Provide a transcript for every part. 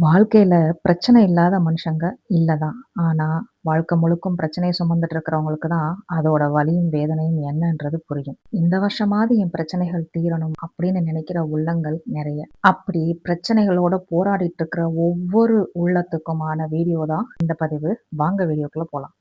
வாழ்க்கையில பிரச்சனை இல்லாத மனுஷங்க இல்ல தான். ஆனா, வாழ்க்கை முழுக்கும் பிரச்சனைய சுமந்துட்டு இருக்கிறவங்களுக்கு தான், அதோட வலியும், வேதனையும் என்னன்றது புரியும். இந்த வருஷமாவது என் பிரச்சனைகள் தீரணும் அப்படின்னு நினைக்கிற உள்ளங்கள் நெறைய. அப்படி பிரச்சனைகளோட போராடிட்டு இருக்கிற ஒவ்வொரு உள்ளத்துக்குமான வீடியோ தான் இந்த பதிவு. வாங்க வீடியோக்குள்ள போலாம்.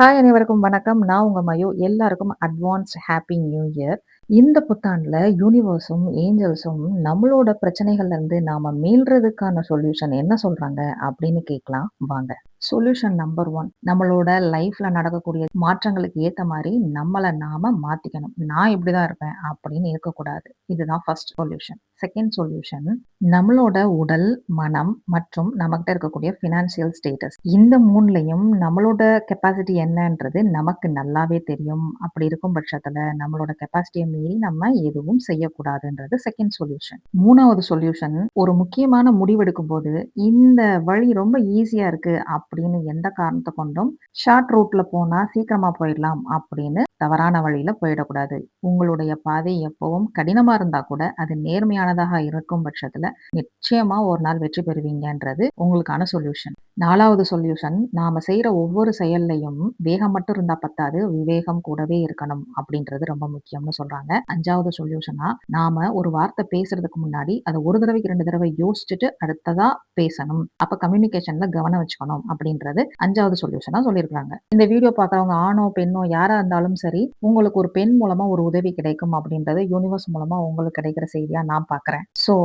ஹாய் அனைவருக்கும் வணக்கம். நான் உங்க மயு. எல்லாருக்கும் அட்வான்ஸ் ஹாப்பி நியூ இயர். இந்த புத்தாண்டில் யூனிவர்ஸும், ஏஞ்சல்ஸும் நம்மளோட பிரச்சனைகள்லேருந்து நாம் மீள்றதுக்கான சொல்யூஷன் என்ன சொல்கிறாங்க அப்படின்னு கேட்கலாம் வாங்க. சொல்யூஷன் நம்பர் ஒன் நம்மளோட லைஃப்ல நடக்கக்கூடிய மாற்றங்களுக்கு ஏத்த மாதிரி நம்மளை நாம மாத்திக்கணும். நான் இப்படிதான் இருப்பேன் அப்படின்னு இருக்கக்கூடாது. இதுதான் ஃபர்ஸ்ட் சொல்யூஷன். செகண்ட் சொல்யூஷன் நம்மளோட உடல், மனம் மற்றும் நம்மகிட்ட இருக்கக்கூடிய ஃபினான்சியல் ஸ்டேட்டஸ். இந்த மூணுலையும் நம்மளோட கெப்பாசிட்டி என்னன்றது நமக்கு நல்லாவே தெரியும். அப்படி இருக்கும் பட்சத்துல நம்மளோட கெப்பாசிட்டியை மீறி நம்ம எதுவும் செய்யக்கூடாதுன்றது செகண்ட் சொல்யூஷன். மூணாவது சொல்யூஷன் ஒரு முக்கியமான முடிவெடுக்கும்போது, இந்த வழி ரொம்ப ஈஸியா இருக்கு அப்படின்னு எந்த காரணத்தை கொண்டும் ஷார்ட் ரூட்ல போனா சீக்கிரமா போயிடலாம் அப்படின்னு தவறான வழியில போயிடக்கூடாது. உங்களுடைய பாதை எப்பவும் கடினமா இருந்தா கூட அது நேர்மையானதாக இருக்கும் பட்சத்துல நிச்சயமா ஒரு நாள் வெற்றி பெறுவீங்கன்றது உங்களுக்கான சொல்யூஷன். நாலாவது சொல்யூஷன் நாம செய்யற ஒவ்வொரு செயல்லையும் வேகம் மட்டும் இருந்தா பத்தாது, விவேகம் கூடவே இருக்கணும் அப்படின்றது ரொம்ப முக்கியம்னு சொல்றாங்க. அஞ்சாவது சொல்யூஷனா நாம ஒரு வார்த்தை பேசுறதுக்கு முன்னாடி அதை ஒரு தடவைக்கு ரெண்டு தடவை யோசிச்சுட்டு அடுத்ததா பேசணும். அப்ப கம்யூனிகேஷன்ல கவனம் வச்சுக்கணும் அப்படின்றது அஞ்சாவது சொல்யூஷனா சொல்லியிருக்காங்க. இந்த வீடியோ பாக்குறவங்க ஆணோ, பெண்ணோ யாரா இருந்தாலும் சரி, உங்களுக்கு ஒரு பெண் மூலமா ஒரு உதவி கிடைக்கும் அப்படின்றது யூனிவர்ஸ் மூலமா உங்களுக்கு கிடைக்கிற செய்தியா நான் பாக்குறேன் ஸோ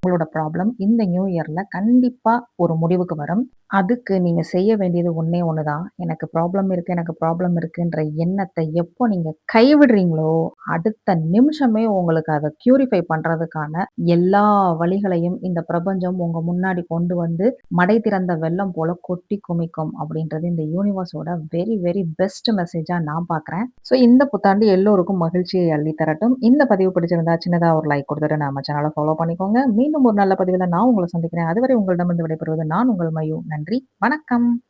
உங்களோட ப்ராப்ளம் இந்த நியூ இயர்ல கண்டிப்பா ஒரு முடிவுக்கு வரும். அதுக்கு நீங்க செய்ய வேண்டியது ஒன்றே ஒன்று தான். எனக்கு ப்ராப்ளம் இருக்கு, எனக்கு ப்ராப்ளம் இருக்குன்ற எண்ணத்தை எப்போ நீங்க கைவிடுறீங்களோ, அடுத்த நிமிஷமே உங்களுக்கு அதை கியூரிஃபை பண்றதுக்கான எல்லா வழிகளையும் இந்த பிரபஞ்சம் உங்க முன்னாடி கொண்டு வந்து மடை திறந்த வெள்ளம் போல கொட்டி குமிக்கும் அப்படின்றது இந்த யூனிவர்ஸோட வெரி வெரி பெஸ்ட் மெசேஜா நான் பார்க்குறேன். ஸோ இந்த புத்தாண்டு எல்லோருக்கும் மகிழ்ச்சியை அள்ளி தரட்டும். இந்த பதிவு பிடிச்சிருந்தா சின்னதா ஒரு லைக் கொடுத்துட்டு நம்ம சேனலை ஃபாலோ பண்ணிக்கோங்க. மீன் மீண்டும் ஒரு நல்ல பதிவில் நான் உங்கள சந்திக்கிறேன். அதுவரை உங்களிடமிருந்து விடைபெறுவது நான் உங்கள் மயு. நன்றி. வணக்கம்.